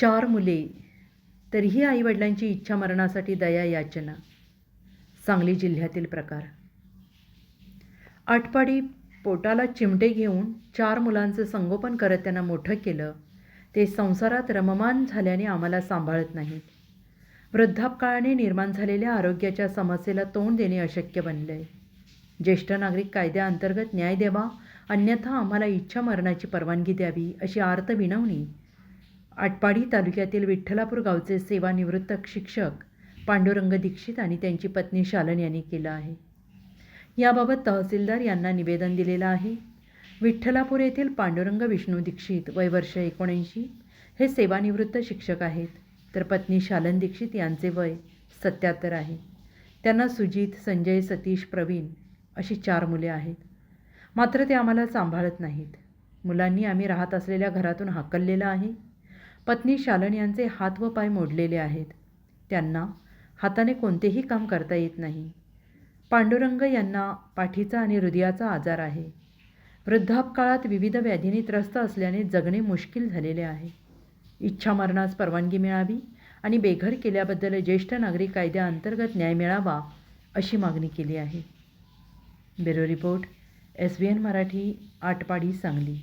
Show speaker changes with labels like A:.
A: चार मुले तरीही आईवडिलांची इच्छा मरणासाठी दया याचना. सांगली जिल्ह्यातील प्रकार. आटपाडी पोटाला चिमटे घेऊन चार मुलांचं संगोपन करत त्यांना मोठं केलं ते संसारात रममान झाल्याने आम्हाला सांभाळत नाहीत. वृद्धापकाळाने निर्माण झालेल्या आरोग्याच्या समस्येला तोंड देणे अशक्य बनले आहे ज्येष्ठ नागरिक कायद्याअंतर्गत न्याय द्यावा अन्यथा आम्हाला इच्छा मरणाची परवानगी द्यावी अशी आर्त विनवणी आटपाडी तालुक्यातील विठ्ठलापूर गावचे सेवानिवृत्त शिक्षक पांडुरंग दीक्षित आणि त्यांची पत्नी शालन यांनी केलं आहे. याबाबत तहसीलदार यांना निवेदन दिलेलं आहे. विठ्ठलापूर येथील पांडुरंग विष्णू दीक्षित वय वर्ष एकोणऐंशी हे सेवानिवृत्त शिक्षक आहेत. तर पत्नी शालन दीक्षित यांचे वय सत्याहत्तर आहे. त्यांना सुजित संजय सतीश प्रवीण अशी चार मुले आहेत. मात्र ते आम्हाला सांभाळत नाहीत. मुलांनी आम्ही राहत असलेल्या घरातून हाकललेलं आहे. पत्नी शालन यांचे हात व पाय मोडलेले आहेत. त्यांना हाताने कोणतेही काम करता येत नाही. पांडुरंग यांना पाठीचा आणि हृदयाचा आजार आहे. वृद्धापकाळात विविध व्याधींनी त्रस्त असल्याने जगणे मुश्किल झालेले आहे. इच्छा मरणास परवानगी मिळावी आणि बेघर केल्याबद्दल ज्येष्ठ नागरिक कायद्याअंतर्गत न्याय मिळावा अशी मागणी केली आहे. Bureau report S B N Marathi Atpadi Sangli.